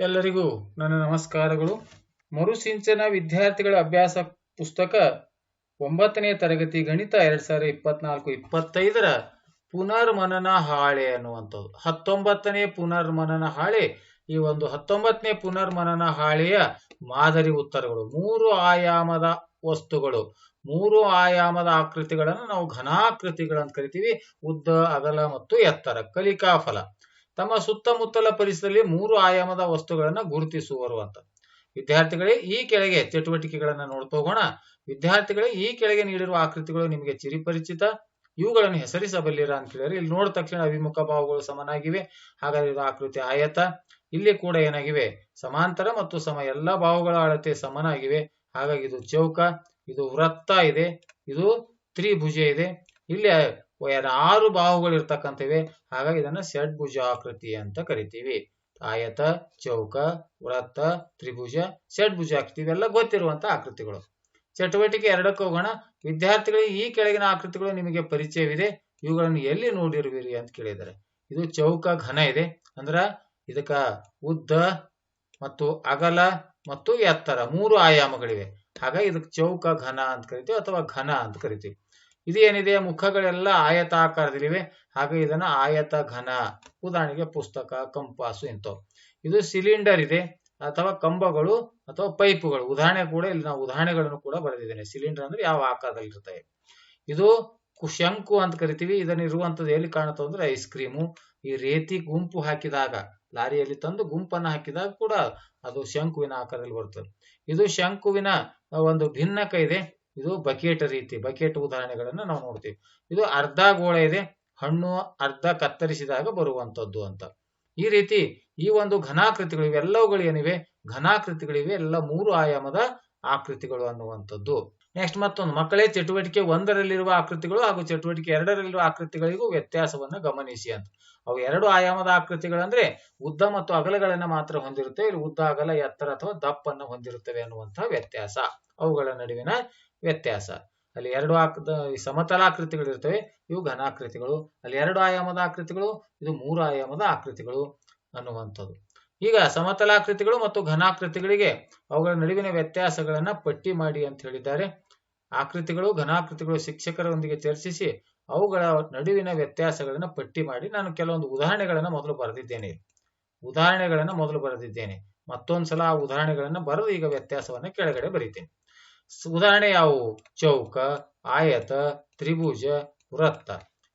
ಎಲ್ಲರಿಗೂ ನನ್ನ ನಮಸ್ಕಾರಗಳು. ಮರುಸಿಂಚನ ವಿದ್ಯಾರ್ಥಿಗಳ ಅಭ್ಯಾಸ ಪುಸ್ತಕ ಒಂಬತ್ತನೇ ತರಗತಿ ಗಣಿತ ಎರಡ್ ಸಾವಿರದ ಇಪ್ಪತ್ನಾಲ್ಕು ಇಪ್ಪತ್ತೈದರ ಪುನರ್ಮನನ ಹಾಳೆ ಅನ್ನುವಂಥದ್ದು. ಹತ್ತೊಂಬತ್ತನೇ ಪುನರ್ಮನನ ಹಾಳೆ, ಈ ಒಂದು ಹತ್ತೊಂಬತ್ತನೇ ಪುನರ್ಮನನ ಹಾಳೆಯ ಮಾದರಿ ಉತ್ತರಗಳು. ಮೂರು ಆಯಾಮದ ವಸ್ತುಗಳು. ಮೂರು ಆಯಾಮದ ಆಕೃತಿಗಳನ್ನು ನಾವು ಘನಾಕೃತಿಗಳಂತ ಕರಿತೀವಿ. ಉದ್ದ, ಅಗಲ ಮತ್ತು ಎತ್ತರ ಕಲಿಕಾ ಫಲ ತಮ್ಮ ಸುತ್ತಮುತ್ತಲ ಪರಿಸರದಲ್ಲಿ ಮೂರು ಆಯಾಮದ ವಸ್ತುಗಳನ್ನು ಗುರುತಿಸುವರು ಅಂತ. ವಿದ್ಯಾರ್ಥಿಗಳೇ, ಈ ಕೆಳಗೆ ಚಟುವಟಿಕೆಗಳನ್ನ ನೋಡ್ತಾ ಹೋಗೋಣ. ವಿದ್ಯಾರ್ಥಿಗಳೇ, ಈ ಕೆಳಗೆ ನೀಡಿರುವ ಆಕೃತಿಗಳು ನಿಮಗೆ ಚಿರಿಪರಿಚಿತ. ಇವುಗಳನ್ನು ಹೆಸರಿಸಬಲ್ಲಿರ ಅಂತ ಕೇಳಿದ್ರೆ, ಇಲ್ಲಿ ನೋಡಿದ ತಕ್ಷಣ ಅಭಿಮುಖ ಭಾವಗಳು ಸಮನಾಗಿವೆ. ಹಾಗಾದ್ರೆ ಇದು ಆಕೃತಿ ಆಯತ. ಇಲ್ಲಿ ಕೂಡ ಏನಾಗಿವೆ? ಸಮಾಂತರ ಮತ್ತು ಸಮ ಎಲ್ಲ ಭಾವಗಳ ಅಳತೆ ಸಮನಾಗಿವೆ. ಹಾಗಾಗಿ ಇದು ಚೌಕ, ಇದು ವೃತ್ತ ಇದೆ, ಇದು ತ್ರಿಭುಜ ಇದೆ. ಇಲ್ಲಿ ಆರು ಬಾಹುಗಳು ಇರ್ತಕ್ಕಂಥವೆ. ಹಾಗಾಗಿ ಇದನ್ನ ಷಡ್ಭುಜ ಆಕೃತಿ ಅಂತ ಕರಿತೀವಿ. ಆಯತ, ಚೌಕ, ವೃತ್ತ, ತ್ರಿಭುಜ ಷಡ್ಭುಜ ಆಕೃತಿ ಇವೆಲ್ಲ ಗೊತ್ತಿರುವಂತ ಆಕೃತಿಗಳು. ಚಟುವಟಿಕೆ ಎರಡಕ್ಕೆ ಹೋಗೋಣ. ವಿದ್ಯಾರ್ಥಿಗಳಿಗೆ ಈ ಕೆಳಗಿನ ಆಕೃತಿಗಳು ನಿಮಗೆ ಪರಿಚಯವಿದೆ. ಇವುಗಳನ್ನು ಎಲ್ಲಿ ನೋಡಿರುವಿರಿ ಅಂತ ಕೇಳಿದ್ದಾರೆ ಇದು ಚೌಕ ಘನ ಇದೆ. ಅಂದ್ರ ಇದಕ್ಕ ಉದ್ದ ಮತ್ತು ಅಗಲ ಮತ್ತು ಎತ್ತರ ಮೂರು ಆಯಾಮಗಳಿವೆ. ಹಾಗಾಗಿ ಇದಕ್ಕೆ ಚೌಕ ಘನ ಅಂತ ಕರಿತೀವಿ ಅಥವಾ ಘನ ಅಂತ ಕರಿತೀವಿ. ಇದು ಏನಿದೆ ಮುಖಗಳೆಲ್ಲ ಆಯತಾಕಾರದಲ್ಲಿವೆ. ಹಾಗೆ ಇದನ್ನ ಆಯತ ಘನ ಉದಾಹರಣೆಗೆ ಪುಸ್ತಕ, ಕಂಪಾಸು ಇಂಥವು. ಇದು ಸಿಲಿಂಡರ್ ಇದೆ, ಅಥವಾ ಕಂಬಗಳು, ಅಥವಾ ಪೈಪುಗಳು. ಉದಾಹರಣೆ ಕೂಡ ಇಲ್ಲಿ ನಾವು ಉದಾಹರಣೆಗಳನ್ನು ಕೂಡ ಬರೆದಿದ್ದೇನೆ. ಸಿಲಿಂಡರ್ ಅಂದ್ರೆ ಯಾವ ಆಕಾರದಲ್ಲಿ ಇರ್ತವೆ ಇದು ಶಂಕು ಅಂತ ಕರಿತೀವಿ. ಇದನ್ನ ಇರುವಂತದ್ದು ಎಲ್ಲಿ ಕಾಣುತ್ತೆ ಅಂದ್ರೆ ಐಸ್ ಕ್ರೀಮು. ಈ ರೀತಿ ಗುಂಪು ಹಾಕಿದಾಗ, ಲಾರಿಯಲ್ಲಿ ತಂದು ಗುಂಪನ್ನು ಹಾಕಿದಾಗ ಕೂಡ ಅದು ಶಂಕುವಿನ ಆಕಾರದಲ್ಲಿ ಬರ್ತದೆ ಇದು ಶಂಕುವಿನ ಒಂದು ಭಿನ್ನಕ ಇದೆ. ಇದು ಬಕೆಟ್ ರೀತಿ, ಬಕೆಟ್ ಉದಾಹರಣೆಗಳನ್ನ ನಾವು ನೋಡ್ತೀವಿ. ಇದು ಅರ್ಧ ಗೋಳ ಇದೆ, ಹಣ್ಣು ಅರ್ಧ ಕತ್ತರಿಸಿದಾಗ ಬರುವಂತದ್ದು ಅಂತ. ಈ ರೀತಿ ಈ ಒಂದು ಘನಾಕೃತಿಗಳು ಇವೆಲ್ಲವುಗಳು ಏನಿವೆ? ಘನಾಕೃತಿಗಳಿವೆ, ಎಲ್ಲ ಮೂರು ಆಯಾಮದ ಆಕೃತಿಗಳು ಅನ್ನುವಂಥದ್ದು. ನೆಕ್ಸ್ಟ್ ಮತ್ತೊಂದು, ಮಕ್ಕಳೇ ಚಟುವಟಿಕೆ ಒಂದರಲ್ಲಿರುವ ಆಕೃತಿಗಳು ಹಾಗೂ ಚಟುವಟಿಕೆ ಎರಡರಲ್ಲಿರುವ ಆಕೃತಿಗಳಿಗೂ ವ್ಯತ್ಯಾಸವನ್ನು ಗಮನಿಸಿ ಅಂತ. ಅವು ಎರಡು ಆಯಾಮದ ಆಕೃತಿಗಳಂದ್ರೆ ಉದ್ದ ಮತ್ತು ಅಗಲಗಳನ್ನ ಮಾತ್ರ ಹೊಂದಿರುತ್ತವೆ ಇಲ್ಲಿ ಉದ್ದ, ಅಗಲ, ಎತ್ತರ ಅಥವಾ ದಪ್ಪನ್ನು ಹೊಂದಿರುತ್ತವೆ ಅನ್ನುವಂತಹ ವ್ಯತ್ಯಾಸ. ಅವುಗಳ ನಡುವಿನ ವ್ಯತ್ಯಾಸ. ಅಲ್ಲಿ ಎರಡು ಆಕೃತ ಸಮತಲಾಕೃತಿಗಳು ಇರ್ತವೆ, ಇವು ಘನಾಕೃತಿಗಳು. ಅಲ್ಲಿ ಎರಡು ಆಯಾಮದ ಆಕೃತಿಗಳು, ಇದು ಮೂರು ಆಯಾಮದ ಆಕೃತಿಗಳು ಅನ್ನುವಂಥದ್ದು. ಈಗ ಸಮತಲಾಕೃತಿಗಳು ಮತ್ತು ಘನಾಕೃತಿಗಳಿಗೆ ಅವುಗಳ ನಡುವಿನ ವ್ಯತ್ಯಾಸಗಳನ್ನ ಪಟ್ಟಿ ಮಾಡಿ ಅಂತ ಹೇಳಿದ್ದಾರೆ. ಆಕೃತಿಗಳು, ಘನಾಕೃತಿಗಳು ಶಿಕ್ಷಕರೊಂದಿಗೆ ಚರ್ಚಿಸಿ ಅವುಗಳ ನಡುವಿನ ವ್ಯತ್ಯಾಸಗಳನ್ನ ಪಟ್ಟಿ ಮಾಡಿ ನಾನು ಕೆಲವೊಂದು ಉದಾಹರಣೆಗಳನ್ನ ಮೊದಲು ಬರೆದಿದ್ದೇನೆ. ಉದಾಹರಣೆಗಳನ್ನ ಮೊದಲು ಬರೆದಿದ್ದೇನೆ. ಮತ್ತೊಂದ್ಸಲ ಆ ಉದಾಹರಣೆಗಳನ್ನ ಬರೆದು ಈಗ ವ್ಯತ್ಯಾಸವನ್ನ ಕೆಳಗಡೆ ಬರೀತೇನೆ. ಉದಾಹರಣೆ ಯಾವುವು? ಚೌಕ, ಆಯತ, ತ್ರಿಭುಜ, ವೃತ್ತ.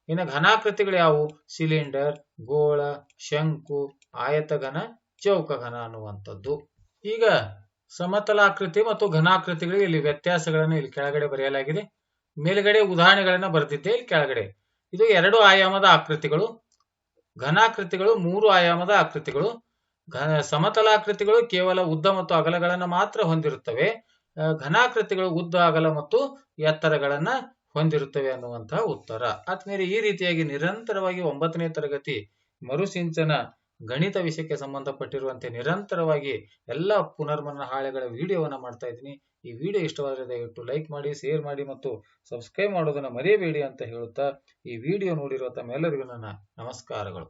ಇನ್ನು ಘನಾಕೃತಿಗಳು ಯಾವುವು? ಸಿಲಿಂಡರ್, ಗೋಳ, ಶಂಕು ಆಯತ ಘನ ಚೌಕ ಘನ ಅನ್ನುವಂಥದ್ದು. ಈಗ ಸಮತಲಾಕೃತಿ ಮತ್ತು ಘನಾಕೃತಿಗಳಿಗೆ ಇಲ್ಲಿ ವ್ಯತ್ಯಾಸಗಳನ್ನು ಇಲ್ಲಿ ಕೆಳಗಡೆ ಬರೆಯಲಾಗಿದೆ. ಮೇಲ್ಗಡೆ ಉದಾಹರಣೆಗಳನ್ನ ಬರೆದಿದ್ದೆ ಇಲ್ಲಿ ಕೆಳಗಡೆ. ಇದು ಎರಡು ಆಯಾಮದ ಆಕೃತಿಗಳು. ಘನಾಕೃತಿಗಳು ಮೂರು ಆಯಾಮದ ಆಕೃತಿಗಳು. ಸಮತಲಾಕೃತಿಗಳು ಕೇವಲ ಉದ್ದ ಮತ್ತು ಅಗಲಗಳನ್ನು ಮಾತ್ರ ಹೊಂದಿರುತ್ತವೆ. ಘನಾಕೃತಿಗಳು ಉದ್ದ, ಅಗಲ ಮತ್ತು ಎತ್ತರಗಳನ್ನ ಹೊಂದಿರುತ್ತವೆ ಅನ್ನುವಂತಹ ಉತ್ತರ. ಆದ್ಮೇಲೆ ಈ ರೀತಿಯಾಗಿ ನಿರಂತರವಾಗಿ ಒಂಬತ್ತನೇ ತರಗತಿ ಮರುಸಿಂಚನ ಗಣಿತ ವಿಷಯಕ್ಕೆ ಸಂಬಂಧಪಟ್ಟಿರುವಂತೆ ನಿರಂತರವಾಗಿ ಎಲ್ಲ ಪುನರ್ಮನ ಹಾಳೆಗಳ ವಿಡಿಯೋವನ್ನ ಮಾಡ್ತಾ ಇದ್ದೀನಿ. ಈ ವಿಡಿಯೋ ಇಷ್ಟವಾದರೆ ದಯವಿಟ್ಟು ಲೈಕ್ ಮಾಡಿ, ಶೇರ್ ಮಾಡಿ ಮತ್ತು ಸಬ್ಸ್ಕ್ರೈಬ್ ಮಾಡೋದನ್ನ ಮರೆಯಬೇಡಿ ಅಂತ ಹೇಳುತ್ತಾ ಈ ವಿಡಿಯೋ ನೋಡಿರುವ ತಮ್ಮೆಲ್ಲರಿಗೂ ನನ್ನ ನಮಸ್ಕಾರಗಳು.